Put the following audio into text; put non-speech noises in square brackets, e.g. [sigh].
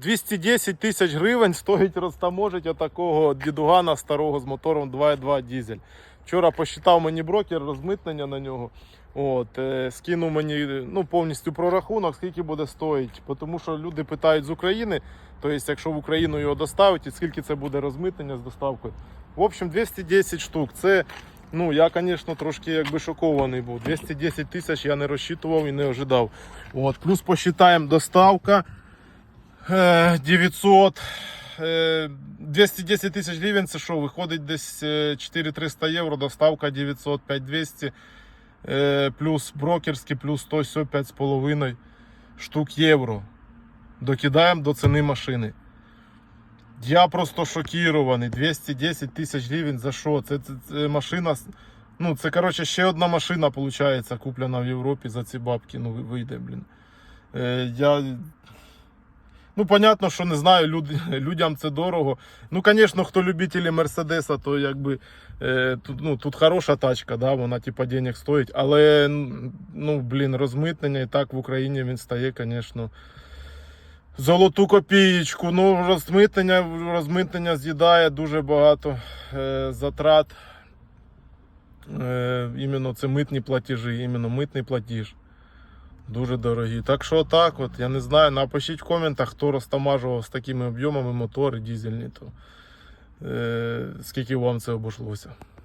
210 тисяч гривень стоїть розтаможить отакого дідугана старого з мотором 2.2 дізель. Вчора посчитав мені брокер розмитнення на нього. От, е, скинув мені ну, повністю прорахунок, скільки буде стоїть. Тому що люди питають з України, тобто, якщо в Україну його доставити, і скільки це буде розмитнення з доставкою. В общем, 210 штук. Це, ну, я, звісно, трошки якби шокований був. 210 тисяч я не розчитував і не ожидав. От, плюс посчитаємо доставка. Е, 900. е, 210 тисяч гривень, це що, виходить десь е, 4300 євро, доставка 900, 5200, е, плюс брокерський, плюс 100, 5,5 штук євро. Докидаємо до ціни машини. Я просто шокірований. 210 тисяч гривень за що? Це, це, це машина. Ну, це, коротше, ще одна машина, виходить, куплена в Європі за ці бабки. Ну, вийде, блін. Е, я Ну, понятно, що не знаю, люд, [laughs] людям це дорого. Ну, звісно, хто любителі Мерседеса, то якби е, тут, ну, тут хороша тачка, да, вона типа денег стоїть. Але ну, блін, розмитнення і так в Україні він стає, звісно. Золоту копієчку. Ну, розмитнення, розмитнення з'їдає дуже багато е, затрат. Е, іменно це митні платежі, іменно митний платіж. Дуже дорогі. Так що так, от, я не знаю. Напишіть в коментах, хто розтамажував з такими об'ємами мотори дізельні, то е, скільки вам це обійшлося.